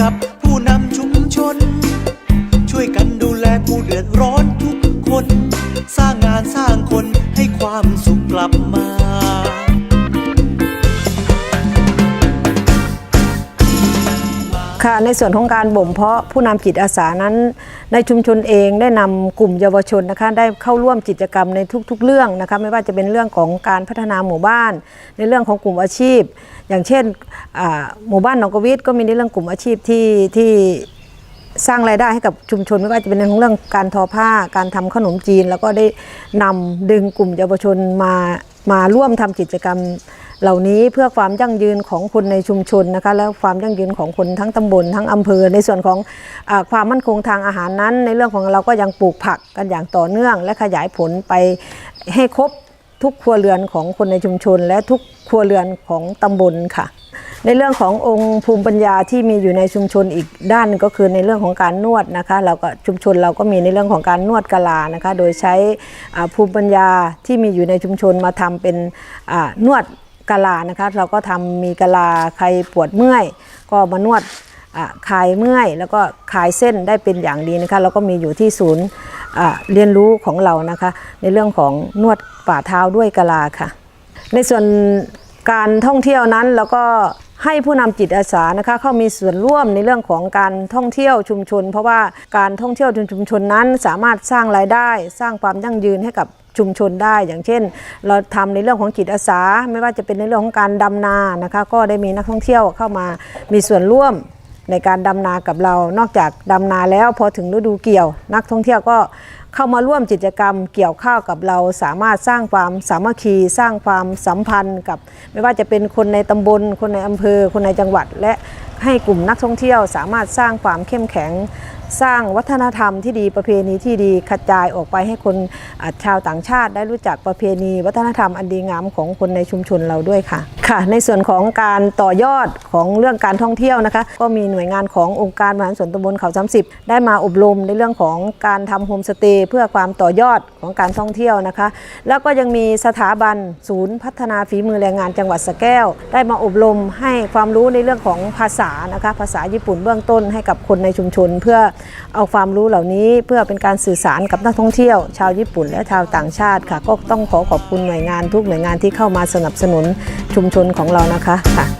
กั ค่ะในส่วนของการบ่มเพาะผู้นำจิตอาสานั้น ในชุมชนเองได้นำกลุ่มเยาวชนนะคะได้เข้าร่วมกิจกรรมในทุก ๆ เรื่องนะคะไม่ว่าจะเป็นเรื่องของการพัฒนาหมู่บ้าน ในเรื่องของกลุ่มอาชีพ อย่างเช่นหมู่บ้านหนองกวิทก็มีในเรื่องกลุ่มอาชีพที่ที่สร้างรายได้ให้กับชุมชนไม่ว่าจะเป็นเรื่องของเรื่องการทอผ้าการทำขนมจีน แล้วก็ได้นำดึงกลุ่มเยาวชนมามาร่วมทำกิจกรรม เหล่านี้เพื่อความยั่งยืนของคนในชุมชนนะคะและความยั่งยืนของคนทั้งตำบลทั้งอำเภอ ในส่วนของอความมั่นคงทางอาหารนั้น ในเรื่องของเราก็ยังปลูกผักกันอย่างต่อเนื่อง และขยายผลไปให้ครบทุกครัวเรือนของคนในชุมชน และทุกครัวเรือนของตำบลค่ะ ในเรื่องขององค์ภูมิปัญญาที่มีอยู่ในชุมชนอีกด้านก็คือในเรื่องของการนวดนะคะ เราก็ชุมชนเราก็มีในเรื่องของการนวดกะลานะคะ โดยใช้อภูมิปัญญาที่มีอยู่ในชุมชนมาทำเป็นนวด กะลานะคะ เราก็ทำมีกะลาใครปวดเมื่อย ก็มานวดอ่าคลายเมื่อย แล้วก็คลายเส้นได้เป็นอย่างดีนะคะเราก็มีอยู่ที่ศูนย์อ่าเรียนรู้ของเรานะคะ ในเรื่องของนวดฝ่าเท้าด้วยกะลาค่ะ ในส่วนการท่องเที่ยวนั้นเราก็ให้ผู้นำจิตอาสานะคะเข้ามีส่วนร่วมในเรื่องของการท่องเที่ยวชุมชน เพราะว่าการท่องเที่ยวชุมชนนั้นสามารถสร้างรายได้ สร้างความยั่งยืนให้กับ ชุมชนได้ อย่างเช่น เราทำในเรื่องของจิตอาสา ไม่ว่าจะเป็นในเรื่องของการดำนานะคะก็ได้มีนักท่องเที่ยวเข้ามามีส่วนร่วมในการดำนากับเรา นอกจากดำนาแล้วพอถึงฤดูเกี่ยว นักท่องเที่ยวก็เข้ามาร่วมกิจกรรมเกี่ยวข้าวกับเรา สามารถสร้างความสามัคคี สร้างความสัมพันธ์กับ ไม่ว่าจะเป็นคนในตำบล คนในอำเภอ คนในจังหวัด และ ให้กลุ่มนักท่องเที่ยวสามารถสร้างความเข้มแข็ง สร้างวัฒนธรรมที่ดีประเพณีที่ดีกระจายออกไปให้คนชาวต่างชาติได้รู้จักประเพณี วัฒนธรรมอันดีงามของคนในชุมชนเราด้วยค่ะค่ะ ในส่วนของการต่อยอดของเรื่องการท่องเที่ยวนะคะ ก็มีหน่วยงานขององค์การบริหารส่วนตำบลเขา30ได้มาอบรมในเรื่องของการทำโฮมสเตย์เพื่อความต่อยอดของการท่องเที่ยวนะคะ แล้วก็ยังมีสถาบันศูนย์พัฒนาฝีมือแรงงานจังหวัดสะแก้ว ได้มาอบรมให้ความรู้ในเรื่องของภาษาานะคะภาษาญี่ปุ่นเบื้องต้นให้กับคนในชุมชน เพื่อเอาความรู้เหล่านี้เพื่อเป็นการสื่อสารกับนักท่องเที่ยว ชาวญี่ปุ่นและชาวต่างชาติค่ะ ก็ต้องขอขอบคุณหน่วยงานทุกหน่วยงานที่เข้ามาสนับสนุนชุมชนของเรานะคะค่ะ